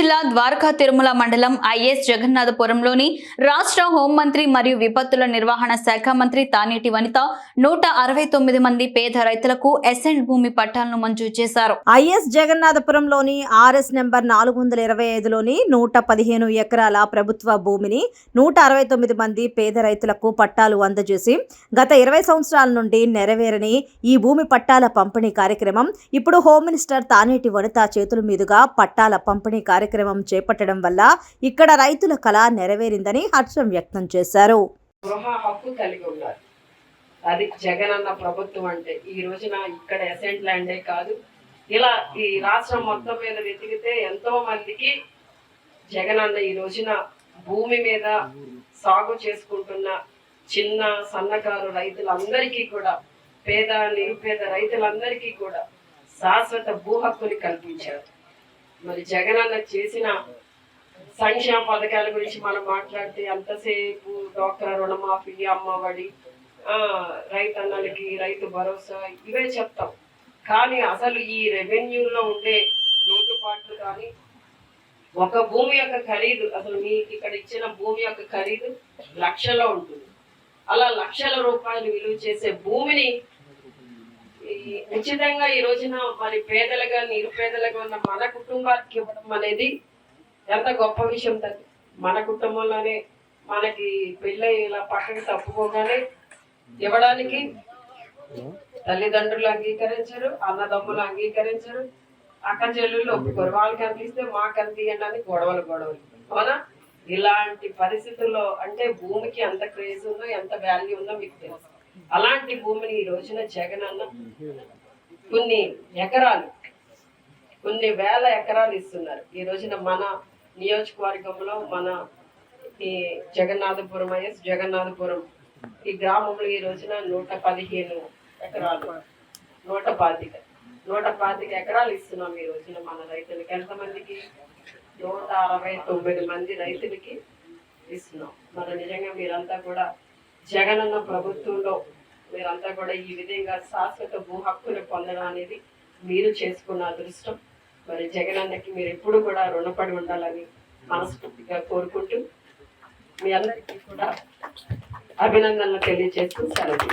జిల్లా ద్వారకా తిరుమల మండలం ఐఎస్ జగన్నాథపురంలోని రాష్ట్ర హోంమంత్రి మరియు విపత్తుల నిర్వహణ శాఖ మంత్రి తానేటి వనిత నూట అరవై తొమ్మిది మంది పేద రైతులకు ఎసెంట్ భూమి పట్టాలను మంజూరు చేశారు. ఐఎస్ జగన్నాథపురంలోని ఆర్ఎస్ నెంబర్ నాలుగు వందల ఇరవై ఐదులోని నూట పదిహేను ఎకరాల ప్రభుత్వ భూమిని నూట అరవై తొమ్మిది మంది పేద రైతులకు పట్టాలు అందజేసి గత ఇరవై సంవత్సరాల నుండి నెరవేరని ఈ భూమి పట్టాల పంపిణీ కార్యక్రమం ఇప్పుడు హోమ్ మినిస్టర్ తానేటి వనిత చేతుల మీదుగా పట్టాల పంపిణీ కార్యక్రమం కార్యక్రమం చేపట్టడం వల్ల ఇక్కడ రైతుల కళ నెరవేరిందని హర్షం వ్యక్తం చేశారు. గృహ హక్కు కలిగి ఉన్నారు. అది జగనన్న ప్రభుత్వం అంటే ఈ రోజున ఇక్కడ అసెంట్ ల్యాండే కాదు. ఇలా ఈ రాష్ట్రం మొత్తం మీద వెతికితే ఎంతో మందికి జగన్ అన్న ఈ రోజున భూమి మీద సాగు చేసుకుంటున్న చిన్న సన్నకారు రైతులందరికీ కూడా పేద నిరుపేద రైతులందరికీ కూడా శాశ్వత భూ హక్కుని కల్పించారు. మరి జగనన్న చేసిన సంక్షేమ పథకాల గురించి మనం మాట్లాడితే ఎంతసేపు డాక్టర్ రుణమాఫీ అమ్మఒడి రైతు రైతన్నలకి రైతు భరోసా ఇవే చెప్తాం. కానీ అసలు ఈ రెవెన్యూలో ఉండే లోటుపాట్లు కానీ ఒక భూమి యొక్క ఖరీదు అసలు మీకు ఇక్కడ ఇచ్చిన భూమి యొక్క ఖరీదు లక్షల్లో ఉంటుంది. అలా లక్షల రూపాయలు విలువ చేసే భూమిని ఉచితంగా ఈ రోజున మరి పేదలుగా నిరుపేదలుగా ఉన్న మన కుటుంబానికి ఇవ్వడం అనేది ఎంత గొప్ప విషయం తల్లి. మన కుటుంబంలోనే మనకి పెళ్ళై ఇలా పక్కకి తప్పుకోగానే ఇవ్వడానికి తల్లిదండ్రులు అంగీకరించరు అన్నదమ్ములు అంగీకరించరు అక్క చెల్లెళ్ళు ఒప్పుకోరు. వాళ్ళకి అందిస్తే మాకు అందియండి అని గొడవలు గొడవలు. అవునా? ఇలాంటి పరిస్థితుల్లో అంటే భూమికి ఎంత క్రేజ్ ఉందో ఎంత వాల్యూ ఉందో మీకు తెలుసు. అలాంటి భూమిని ఈ రోజున జగన్ అన్న కొన్ని ఎకరాలు కొన్ని వేల ఎకరాలు ఇస్తున్నారు. ఈ రోజున మన నియోజకవర్గంలో మన ఈ జగన్నాథపురం ఐఎస్ జగన్నాథపురం ఈ గ్రామంలో ఈ రోజున నూట పదిహేను ఎకరాలు నూట పాతిక నూట పాతిక ఎకరాలు ఇస్తున్నాం ఈ రోజున మన రైతులకి. ఎంతమందికి? నూట అరవై తొమ్మిది మంది రైతులకి ఇస్తున్నాం. మన నిజంగా మీరంతా కూడా జగనన్న ప్రభుత్వంలో మీరంతా కూడా ఈ విధంగా శాశ్వత భూ హక్కును పొందడం అనేది మీరు చేసుకున్న అదృష్టం. మరి జగనన్నకి మీరు ఎప్పుడు కూడా రుణపడి ఉండాలని మనస్ఫూర్తిగా కోరుకుంటూ మీ అందరికీ కూడా అభినందనలు తెలియజేస్తూ సెలవు